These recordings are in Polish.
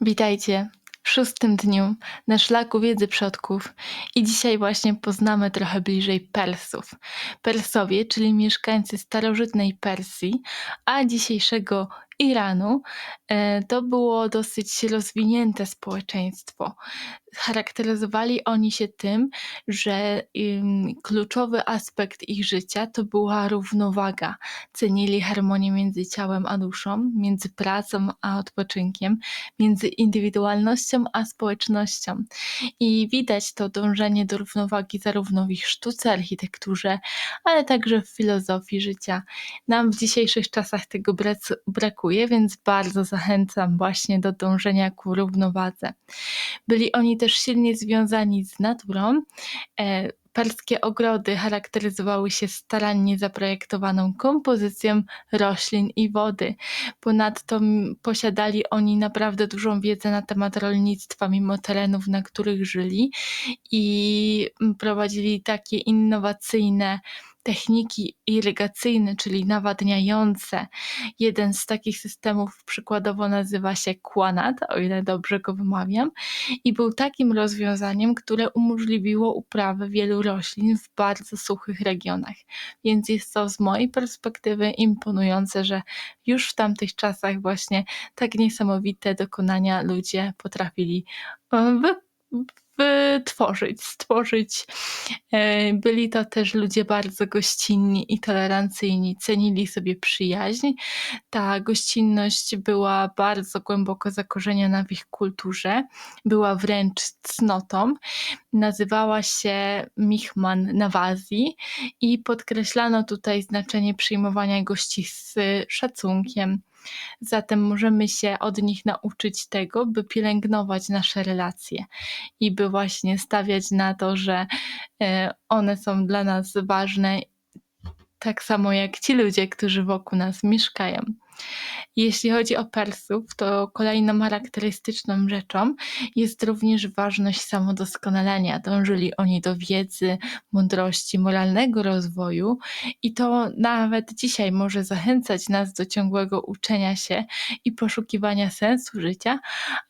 Witajcie w szóstym dniu na szlaku wiedzy przodków i dzisiaj właśnie poznamy trochę bliżej Persów. Persowie, czyli mieszkańcy starożytnej Persji, a dzisiejszego Iranu, e, to było dosyć rozwinięte społeczeństwo. Charakteryzowali oni się tym, że kluczowy aspekt ich życia to była równowaga. Cenili harmonię między ciałem a duszą, między pracą a odpoczynkiem, między indywidualnością a społecznością. I widać to dążenie do równowagi zarówno w ich sztuce, architekturze, ale także w filozofii życia. Nam w dzisiejszych czasach tego brac- brakuje, więc bardzo zachęcam właśnie do dążenia ku równowadze. Byli oni też silnie związani z naturą. E, Perskie ogrody charakteryzowały się starannie zaprojektowaną kompozycją roślin i wody. Ponadto posiadali oni naprawdę dużą wiedzę na temat rolnictwa, mimo terenów, na których żyli, i prowadzili takie innowacyjne techniki irygacyjne, czyli nawadniające. Jeden z takich systemów przykładowo nazywa się Quanat, o ile dobrze go wymawiam, i był takim rozwiązaniem, które umożliwiło uprawę wielu roślin w bardzo suchych regionach. Więc jest to z mojej perspektywy imponujące, że już w tamtych czasach właśnie tak niesamowite dokonania ludzie potrafili e, wytworzyć, stworzyć. E, Byli to też ludzie bardzo gościnni i tolerancyjni, cenili sobie przyjaźń. Ta gościnność była bardzo głęboko zakorzeniona w ich kulturze, była wręcz cnotą. Nazywała się Michman Nawazi i podkreślano tutaj znaczenie przyjmowania gości z szacunkiem. Zatem możemy się od nich nauczyć tego, by pielęgnować nasze relacje i by właśnie stawiać na to, że e, one są dla nas ważne, tak samo jak ci ludzie, którzy wokół nas mieszkają. Jeśli chodzi o Persów, to kolejną charakterystyczną rzeczą jest również ważność samodoskonalenia. Dążyli oni do wiedzy, mądrości, moralnego rozwoju i to nawet dzisiaj może zachęcać nas do ciągłego uczenia się i poszukiwania sensu życia,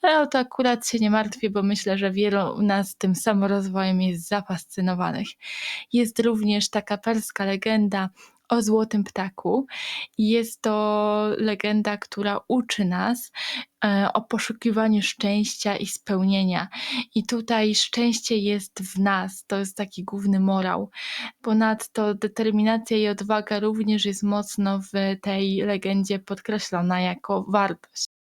ale o to akurat się nie martwię, bo myślę, że wielu nas tym samorozwojem jest zafascynowanych. Jest również taka perska legenda o złotym ptaku. Jest to legenda, która uczy nas e, o poszukiwaniu szczęścia i spełnienia. I tutaj szczęście jest w nas, to jest taki główny morał. Ponadto determinacja i odwaga również jest mocno w tej legendzie podkreślona jako wartość.